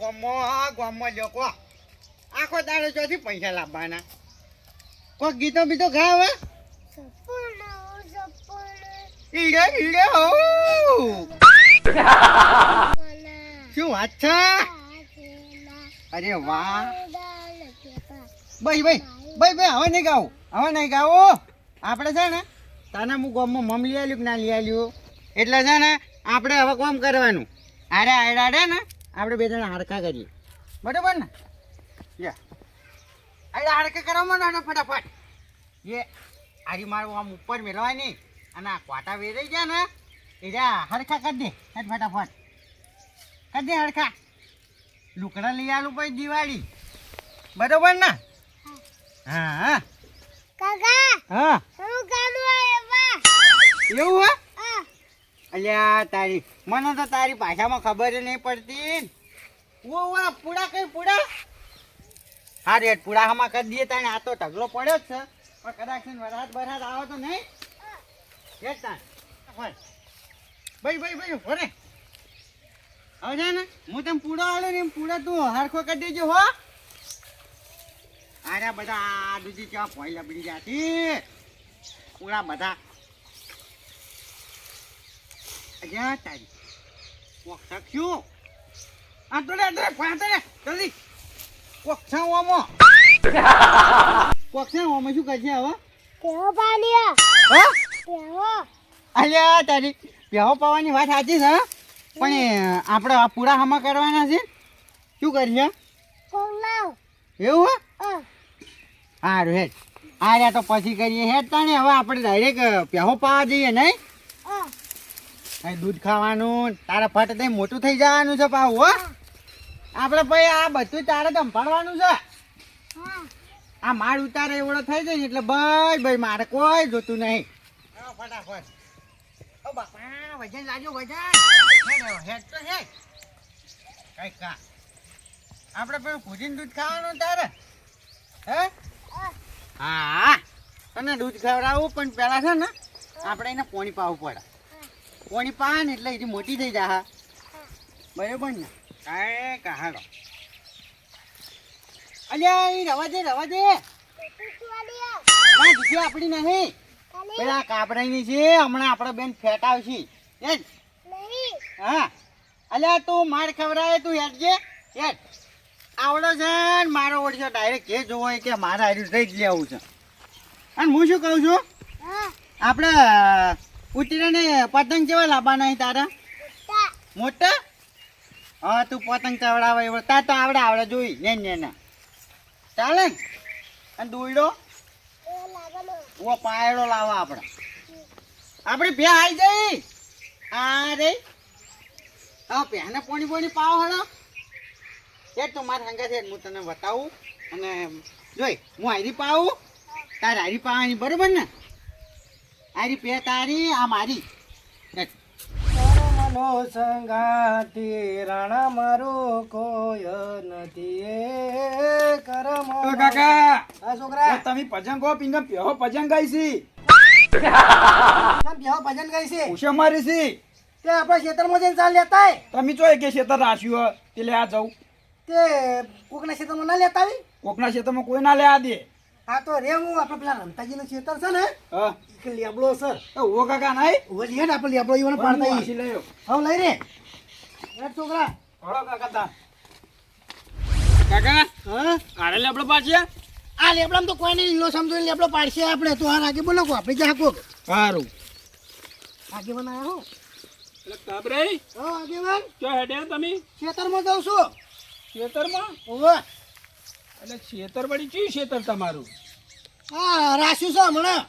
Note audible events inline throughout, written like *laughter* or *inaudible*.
ગામમાં ગામમાં લોકો આખો દાડો ચોથી પૈસા લાવવાના. કોઈ ગીતો બીતો ગાવે અરે વાહ. ભાઈ ભાઈ ભાઈ ભાઈ, હવે નહીં ગાવું, હવે નહીં ગાવું. આપણે છે ને, તને હું ગામમાં મમ લઈ આવ્યું કે ના લઈ આવ્યું એટલે છે ને, આપણે હવે કોમ કરવાનું? અરે આડે ને આપણે બે જણા હાડકા કરીએ. બરાબર ને? યા આડે હાડકા કરવામાં ફટાફટ. એ આજે મારું આમ ઉપર મેળવાય નહીં. અને આ કોટા વેરાઈ ગયા ને એ જા હરખા કરી દે. ફટાફટ. કરી દે હરખા લુકડા લઈ આલું પછી દિવાળી. બરોબર ને? હા હા. હા. એવું હે? અલ્યા, તારી, મને તો તારી ભાષામાં ખબર નહીં પડતી. ઓ વા પૂડા કઈ પૂડા? હા રેટ પૂડામાં કરી દઈએ તાણે. આ તો ઢગલો પડ્યો જ છે. પણ કદાચ વરસાદ બરસાદ આવો તો નહીં? એ તાણ. ભાઈ ભાઈ ભાઈ હવે છે ને, હું તને પૂડો આલ્યો ને એમ પૂડા તું હરખો કરી દેજો, હો. અરે બધા આ દૂધી ક્યાં ભોય લબડી જાતી પૂરા બધા અજા તારી કોક શકશું આ તો રે તો રે ફાટે રે જલ્દી. કોક છે ઓમો. કોક છે ઓમો શું છે હવે? હા? અલ્યા તારી પ્યાવો પાવાની વાત સાચી છે? પણ આપણે આ પૂરા હમા કરવાના છે. શું કરીએ? એવું હે? સારું હેડ. આ રહ્યા તો પછી કરીએ હેડ તાણે. હવે આપણે ડાયરેક્ટ પ્યાવો પાવા જઈએ નહીં? અહીં દૂધ ખાવાનું તારા ફટ થઈ મોટું થઈ જવાનું છે પાવ હો. આપણે ભાઈ આ બધું તારે ધંપાડવાનું છે. આ માળ ઉતારે એવડો થઈ જાય ને એટલે ભાઈ ભાઈ મારે કોઈ જોતું નહીં. ફટાફટ. ઓ બાપા વજન લાજો વજન. હેડ તો હેડ. કઈ કા. આપણે પેલું ભૂજીને દૂધ ખાવાનું તારે? હે? હા. તને દૂધ ખવડાવું પણ પેલા છે ને આપણે એને પોણી પાવું પડે. પોણી પાન ને એટલે એથી મોટી થઈ જા બરોબર ને? કાંઈ કહાડો અલ્યા એ રવા દે રવા દે. ના દીધી આપણી નહીં. પેલા કાબરાની છે હમણાં આપણે બેન ફેટાવશે એ જ હા. અલ્યા તું માર ખવડાવે તું હેડ જે. હેડ. આવડો છે ને મારો ઓળશો ડાયરેક્ટ જે જોવો એ કે મારે હાર્યું થઈ જ લેવું છે. અને હું શું કહું છું? આપણે ઉતરીને પતંગ કેવા લાવવાના તારા? મોટા? હા, તું પતંગ ચવડાવે એવો. તાર તો આવડે આવડે જોઈ. ને ને ને ચાલે? ને અને દોયડો? ઓ, પાયડો લાવવા આપણે આપણે ભે આવી જઈ આ રે. હા ભેને પોણી પોણી પાવ હળો. એ તો મારા સંગા છે હું તને બતાવું અને જોઈ, હું હારી પાવું? તારે હારી પાવાની બરોબર ને? હારી પે તારી આ મારી. મનો સંગાતી રાણા મારો કોય નથી. એ કરમ. ઓ કાકા. આ છોકરા. તમે પજંગો પિંગમ પ્યો પજંગ ગઈ છી. કેમ બેહો ભજન ગાય છે? ઉશે મારી છી. તે આપણા ખેતરમાં જઈને ચાલ લેતા. તમે ચો કે ખેતર રાખ્યું તે લે આ જાઉં તે કોકના ખેતરમાં ના લેતા આવી? કોકના ખેતરમાં કોઈ ના લે આ દે. હા તો રે હું આપણે પેલા રમતાજીનું ખેતર છે ને હા. એક લેબડો સર તો ઓ કાકા નહીં? ઓલી ને આપણે લેબડો ઈવોને પાડતા. આશી લઈ હવે લઈ રે. છોકરા. કાકા તા. કાકા હા? આરે લેબડો પાડશે? આ લેબડામાં તો કોઈ નહીં લો સમજો લેબડો પાડશે આપણે. તો હાર આગે બોલો કો આપણે જા સારું આગે બનાયા હો. એટલે કાબરે. હો આગેવાન. ચો હેડે તમે? ખેતરમાં જાઉં છો. ખેતરમાં? ઓવે. એટલે ખેતર વળી ખેતર તમારું? હા રાખ્યું છે હમણાં.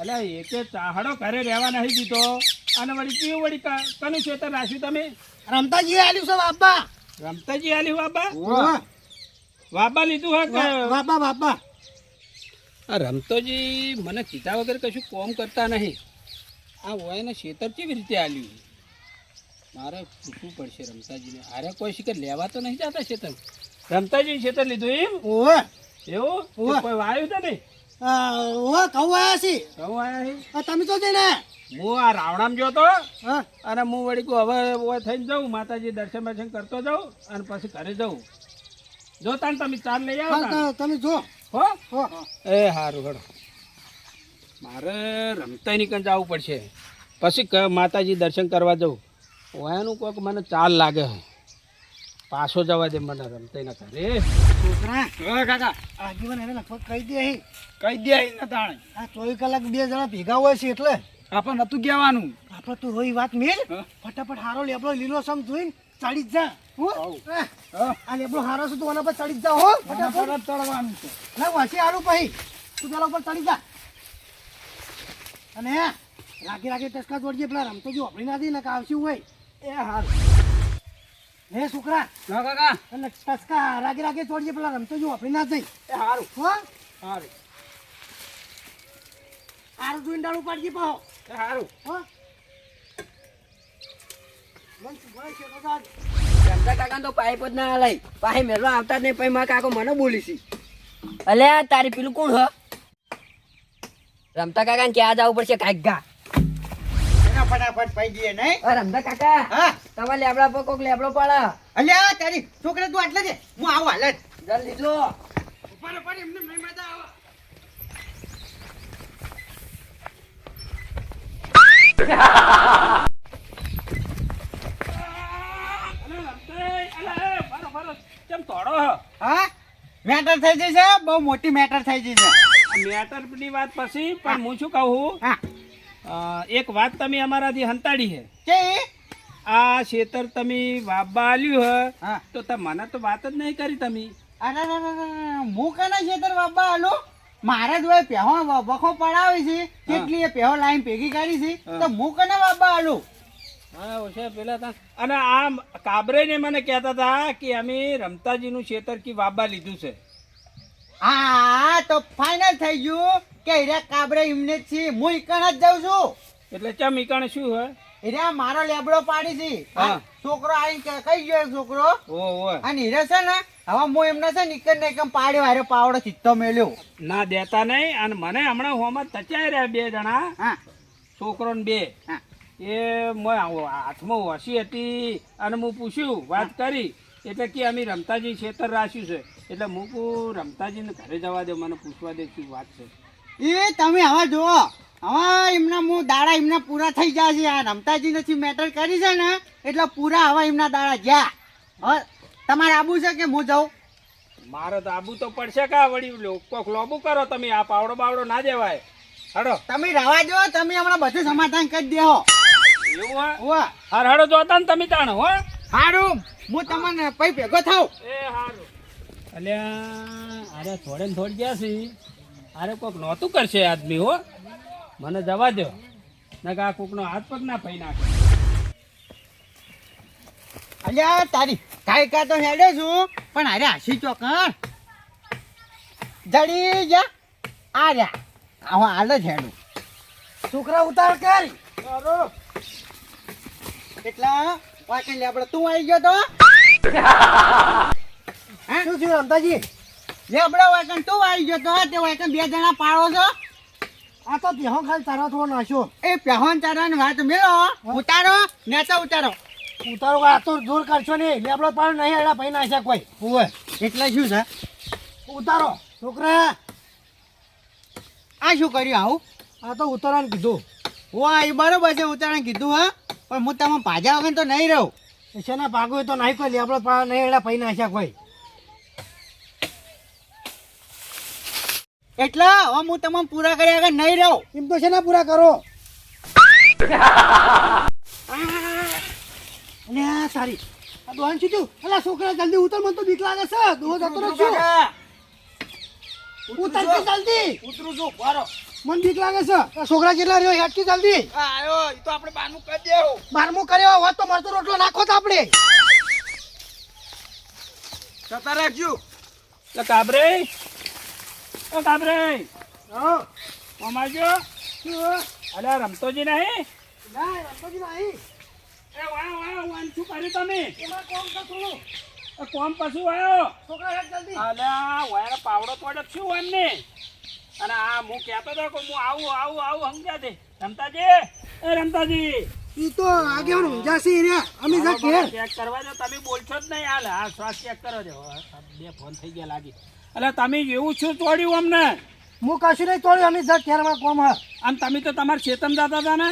એટલે એકે ચાહડો ઘરે રહેવા નહીં દીધો. અને વળી ચી વળી કનું ખેતર રાખ્યું તમે? રમતાજી આલ્યું છે બાપા. રમતાજી આલી બાપા? ઓવે. લીધું હા બાપા બાપા આ રમતોજી મને કીધા વગર કશું કોમ કરતા નહીં. આ હોય શેતર કેવી રીતે આલ્યું? મારે પૂછવું પડશે રમતાજીને. અરે કોઈ શિકર લેવા તો નહીં જતા શેતર રમતાજી શેતર લીધું એમ? ઓવે. એવું. કોઈ વાયું તો નહીં? ઓ કહું આયા છી. કહું આયા? આ તમે તો જઈને હું આ રાવણામ જોતો હા? અને હું વળી કહું હવે ઓય થઈને જાઉં માતાજી દર્શન બર્શન કરતો જાઉં અને પછી ઘરે જાઉં. જોતા ને તમે ચાર લઈ આવો તમે જો. હો? હો એ સારું હેડો. મારે રમતા ની કંઈ જવું પડશે. પછી માતાજી દર્શન કરવા જવું ઓયાનું કોઈક મને ચાલ લાગે છે પાછો જવા દે મને રમતા ના ઘરે છોકરા હા કાકા. એને લગભગ કહી દે અહીં. કહી દે ને તાણે. આ ચોવીસ કલાક બે જણા ભેગા હોય છે એટલે. આપણે નતું કહેવાનું. આપણે તું રોઈ વાત મેલ. ફટાફટ હારો લેબડો લીલો સમ જોઈને ચડી જ હું. હા. આ લેબડો હારો છે તું આના પર ચડી જા હો ફટાફટ. ચડવાનું છે. ના વાસી હારું પછી. તું તારા ઉપર ચડી જા. અને રાખી રાગી ટસકા જોડજે પેલા રમતો જો આપણી નાથી ને આવશું હોય. એ હારું. હે છોકરા. ના કાકા. અને ટસકા રાગે રાગે છોડીએ પેલા રમતો જો આપણે ના જઈ એ હારું. હો? સારું હારું જોઈને ડાળું પાડજે પાહો. એ હારું. હો? મન સુભાઈ છે જાજ. રમતા કાકા તો પાઇપ જ ના હલાય. પાહે મેળવા આવતા જ નહીં પછી મારા કાકો મને બોલી છે અલે તારી પેલું કોણ હ? રમતા કાકા ને ક્યાં જવું પડશે? કાંઈક ગા એના ફટાફટ પૈ દઈએ નહીં? અરે રમતા કાકા હા. તમારે લેબડા પર કોક લેબડો પાડે. અલ્યા તારી છોકરા તું આટલે છે? હું આવું હાલ. જ જલ્દી જો ઉપર ઉપર એમને નહીં મજા આવે. મેટર થઈ જશે બહુ મોટી મેટર થઈ જશે. મેટરની વાત પછી પણ હું શું કહું? એક વાત તમે અમારાથી હંતાડી છે કે? આ ખેતર તમે વાબા આલ્યું હે તો મને તો વાત જ નહીં કરી તમે. અરે હું કના ખેતર વાબા હાલો મારા જ હોય વખો પડાવી છે. કેટલી એ પહેવો લાઈન ભેગી કરી છે. તો હું કના વાબા હાલો હા ઓછા પેલા તા. અને આ કાબરે ને મને કહેતા હતા કે અમે રમતાજીનું ખેતર કી વાબા લીધું છે. હા તો ફાઇનલ થઈ ગયું. કે હીરા કાબરે એમને છે હું ઈકણ જ જાઉં છું. એટલે ચમ ઈકણ શું હોય? હીરા મારો લેબડો પાડી છે. હા. છોકરો આવીને કે- કઈ ગયો છોકરો? અને હીરા છે ને હવે હું એમને છે ને ઈકણ ને એકમ પાડ્યો હારે પાવડો ચિત્તો મેલ્યો. ના દેતા નહીં. અને મને હમણાં હોમાં તચાઈ રહ્યા બે જણા. હા. છોકરો ને બે. હા. એ હાથમાં હોશી હતી. અને હું પૂછ્યું વાત કરી? એટલે કે અમે રમતાજી છેતર રાખ્યું છે. એટલે હું કહું રમતાજીને ઘરે જવા દે મને પૂછવા દે શું વાત છે. એ તમે હવે જુઓ હવે એમના હું દાડા એમના પૂરા થઈ ગયા છે. આ રમતાજી નથી મેટર કરી છે ને એટલે પૂરા હવે એમના દાડા ગયા. હવે તમારે આબુ છે કે હું જાઉં? મારે તો આબુ તો પડશે કા વળી? કોક લોબુ કરો તમે આ પાવડો બાવડો ના દેવાય. હડો. તમે રવા જો તમે હમણાં બધું સમાધાન કરી દેહો એવું હા? વાહ હાર હડો જોતા ને તમે તાણ હો. સારું હું તમને પૈ ભેગો થાવ એ હારું. અલ્યા અરે થોડે ને થોડી ગયા છે. અરે કોક નહોતું કરશે આદમી હો. મને જવા દો ના આ કોકનો હાથ પગ ના પૈ નાખે. અલ્યા તારી કાંઈ કા તો હેડે છું પણ અરે હાસી ચોકણ જડી જા. આ રહ્યા આવો હાલ જ હેડું. છોકરા ઉતાર કર. એટલા વાંચી લે આપણે તું આવી ગયો તો? *laughs* શું થયું રમતાજી લેબડો વાંચન તું આવી ગયો તો વાંચન બે જણા પાડો છો. આ તો ત્યાં ખાલી તારા થોડો નાખ્યો એ પહેવાન તારાની વાત મેળો ઉતારો ને તો ઉતારો. ઉતારો આ તો દૂર કરશો નહીં. લેબડો પાડો નહીં એડા ભાઈ નાખ્યા કોઈ. હોય એટલે શું છે? ઉતારો છોકરા. આ શું કર્યું આવું? આ તો ઉતારવાનું કીધું. વાહ એ બરોબર છે ઉતારણ કીધું હા. પણ હું તમે પાજા વગર તો નહીં રહું. શેના ભાગો હોય તો નહીં કોઈ લેબડો પાડો નહીં એડા ભાઈ નાખ્યા કોઈ. એટલે હવે હું તમને પૂરા કર્યા આગળ નહીં રહો. એમ તો શેના પૂરા કરો? *laughs* અને આ સારી. આ દોહન છું અલા છોકરા જલ્દી ઉતર મને તો બીક લાગે છે. દોહો જતો રહો છું ઉતર કે જલ્દી. ઉતરું છું બરો મને બીક લાગે છે. આ છોકરા કેટલા રહ્યો? હેટકી જલ્દી. આયો એ તો આપણે બારમું કરી દેવું. બારમું કર્યો હોત તો મળતો રોટલો નાખો તો આપણે. જતા રાખજો. એટલે કાબરે. ઓ કાબરે. હા કોમ આવજો અલ્યા રમતોજી નહીં? ના રમતોજી નહીં. એ વાહ વાહ વાહ કર્યું તમે? એમાં કોમ તો થોડું. કોમ પછી આવ્યો છોકરા જલ્દી. અલ્યા વાયર પાવડો તોડે શું અને આ હું કહેતો હતો કે હું આવું આવું આવું સમજ્યા દે રમતાજી? એ રમતાજી? ઈ તો આગેવાન ઊંઝા રે અમે જા ઘેર. ચેક કરવા દો. તમે બોલશો જ નહીં હાલ. હા શ્વાસ ચેક કરો દો. બે ફોન થઈ ગયા લાગી. એટલે તમે એવું શું તોડ્યું અમને? હું કશું નહીં તોડ્યું અમે જગ ખેરવા કોમ હા. અને તમે તો તમારા ચેતન જતા હતા ને?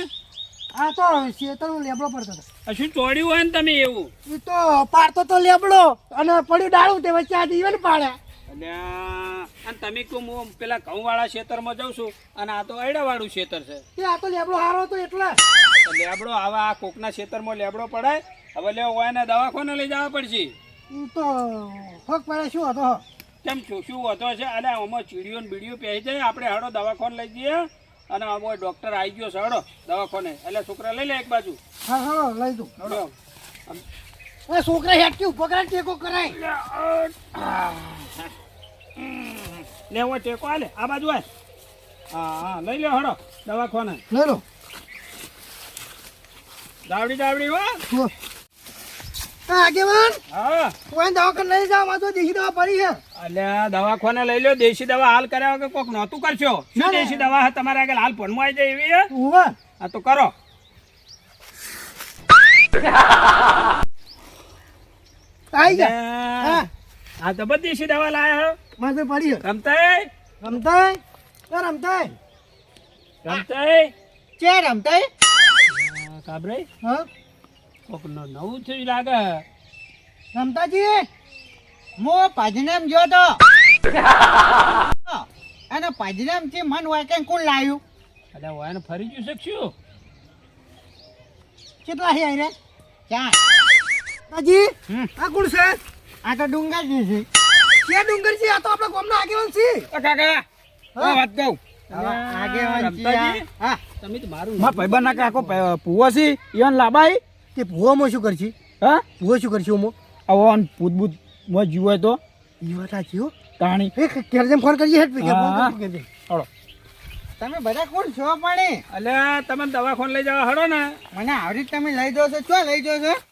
આ તો શેતરનો લેબડો પડતો હતો. શું તોડ્યું હોય ને તમે એવું? એ તો પાડતો તો લેબડો અને પડ્યું ડાળું તે વચ્ચે આ દીવે પાડે. અને તમે કહું હું પેલા ઘઉંવાળા ખેતરમાં જાઉં છું અને આ તો અયડાવાળું ખેતર છે. એ આ તો લેબડો હારો હતો એટલે. લેબડો આવા આ કોકના ખેતરમાં લેબડો પડાય? હવે લેવો હોય ને દવાખાને લઈ જવા પડશે. તો ફક પડે શું હતો? કેમ શું શું વધો છે? અને આમાં ચીડીઓ ને બીડીઓ પહેરી જાય આપણે હાડો દવાખાને લઈ જઈએ અને આમાં ડૉક્ટર આવી ગયો છે. હળો દવાખાને. એટલે છોકરા લઈ લે એક બાજુ. હા હા લઈ દઉં. હડો. એ છોકરા હેટકી ઊભો કરાય ટેકો કરાય. લેવો ટેકો. હાલે આ બાજુ આય. હા હા લઈ લે હાડો દવાખાને. લઈ લો. દાવડી દાવડી હો. આગેવાન હા. કોઈ દવાખાને લઈ જાવ તો દેશી દવા પડી છે. અલ્યા દવાખાને લઈ લો દેશી દવા હાલ કર્યા વગર કોક નહોતું કરશો. શું દેશી દવા હે તમારે આગળ? હાલ ફોનમાં આવી જાય એવી હે? હા તો કરો. આવી જા. હા. તો બધી દેશી દવા લાયા હો. માથે પડી રમતા રમતાય? એ રમતાય? રમતાય? ચે રમતાય? આ કાબરે હા. કોક ન- નવું થયું લાગે. રમતાજી મો પાજનેમ જો તો. અને પાજનેમથી મન હોય કે કોણ લાવ્યું અલ્યા વાયને ફરી ગયું શકશું કે શું? કેટલા હે આઈને ચાર. તાજી હમ. આ કોણ છે? આ તો ડુંગરજી છે. કે ડુંગર છે? આ તો આપણા ગામના આગેવાન છે. કાકા હા? વાત કહું. હવે આગેવાન છે હા. તમે તો મારું મા ભાઈબંધ ના કાકો પુવો છે ઈવન લાબાઈ. તે ભૂવામાં શું કરશે? હા? ભૂવો શું કરશે ઓમો? આવો ભૂત ભૂતમાં જીવો તો? ઈ વાત સાચી હો. તાણી. એ કેરજેમ ફોન કરજે હેડ પીકે હળો તમે બધા કોણ છો પાણી અલ્યા તમે દવાખાને લઈ જવા હળો ને. મને આવડી તમે લઈ દો છો ચો લઈ દો છો?